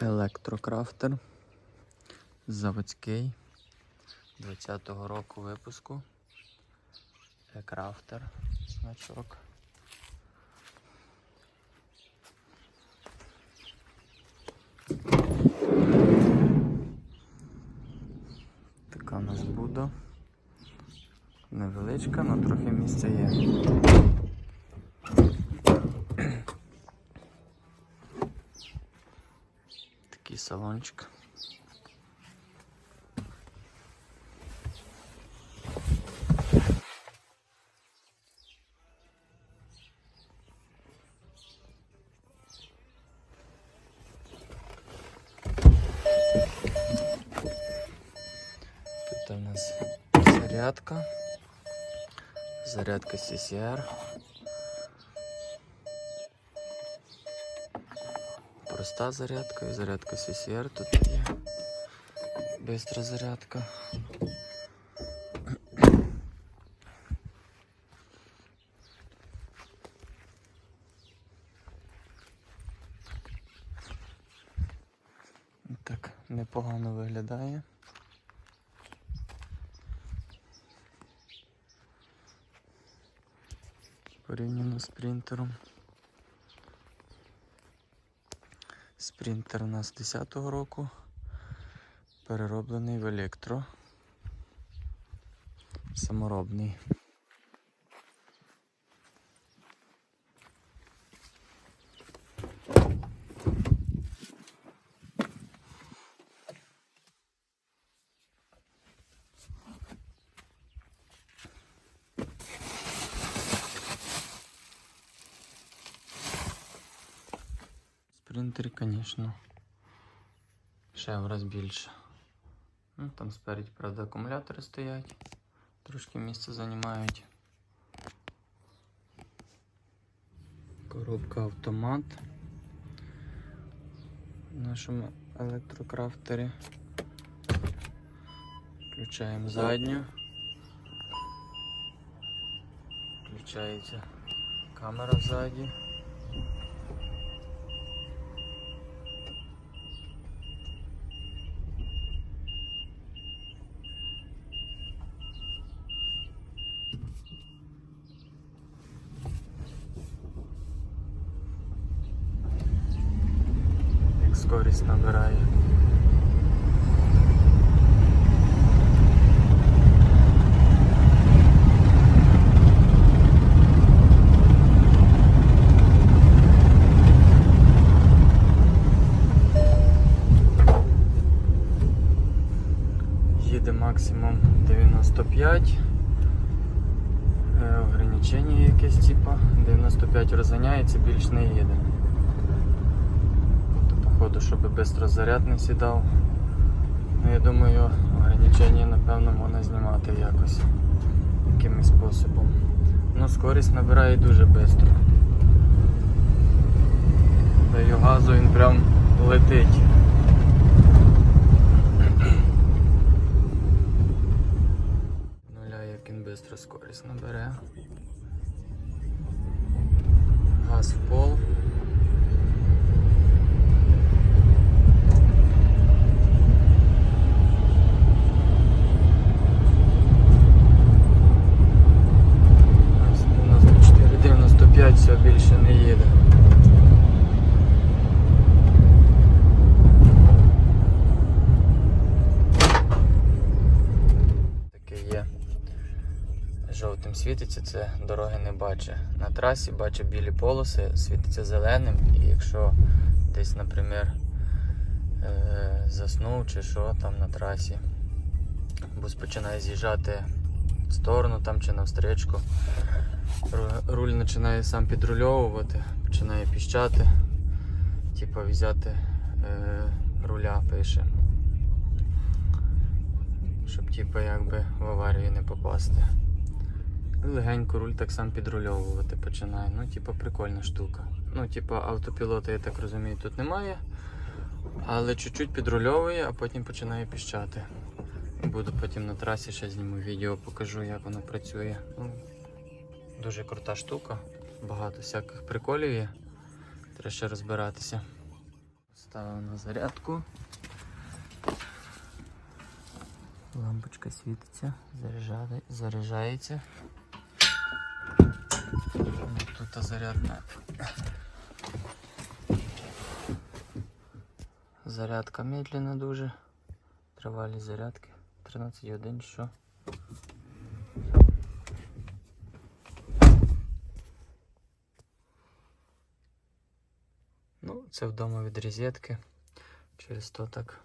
Електрокрафтер. Заводський 20-го року випуску. Екрафтер значок. Така у нас буде. Невеличка, але трохи місця є. Салончик. Тут у нас зарядка. Зарядка CCR. Проста зарядка і зарядка CCR тут є. Бистра зарядка. Так, непогано виглядає. Порівняно з принтером. Спринтер у нас 10-го року. Перероблений в електро. Саморобний. Спринтері, звісно, ще в раз більше. Ну, там спереді, правда, акумулятори стоять, трошки місця займають. Коробка автомат в нашому електрокрафтері. Включаємо задню. Включається камера ззаді. як скорість набирає. Їде максимум 95. Е, Ограничення якесь типа 95 розганяється, більш не їде. Походу, щоб швидко заряд не сідав. Ну, я думаю, ограничення напевно можна знімати якось якимось способом. Ну, скорість набирає дуже швидко. Даю газу, він прям летить. Нуля, як він швидко скорість набере. Газ в пол. Ось 94, 95, все більше не їде. Таке є. Жовтим світиться, це дороги не бачить. На трасі бачить білі полоси, світиться зеленим, і якщо десь, наприклад, е, заснув чи що там на трасі, бус починає з'їжджати в сторону там чи навстрічку. Руль починає сам підрульовувати, починає піщати, типа взяти е, руля пише. Щоб типа якби в аварію не попасти. Легенько руль так сам підрульовувати починає. Ну, типа прикольна штука. Ну, типа автопілота, я так розумію, тут немає. Але чуть-чуть підрульовує, а потім починає піщати. Буду потім на трасі ще зніму відео, покажу, як воно працює. Ну, дуже крута штука. Багато всяких приколів є. Треба ще розбиратися. Ставив на зарядку. Лампочка світиться, заряджає, заряджається. Ну, Тут зарядна. Зарядка медленна дуже. Тривалі зарядки. 13 годин, що. Ну, це вдома від розетки. Через то так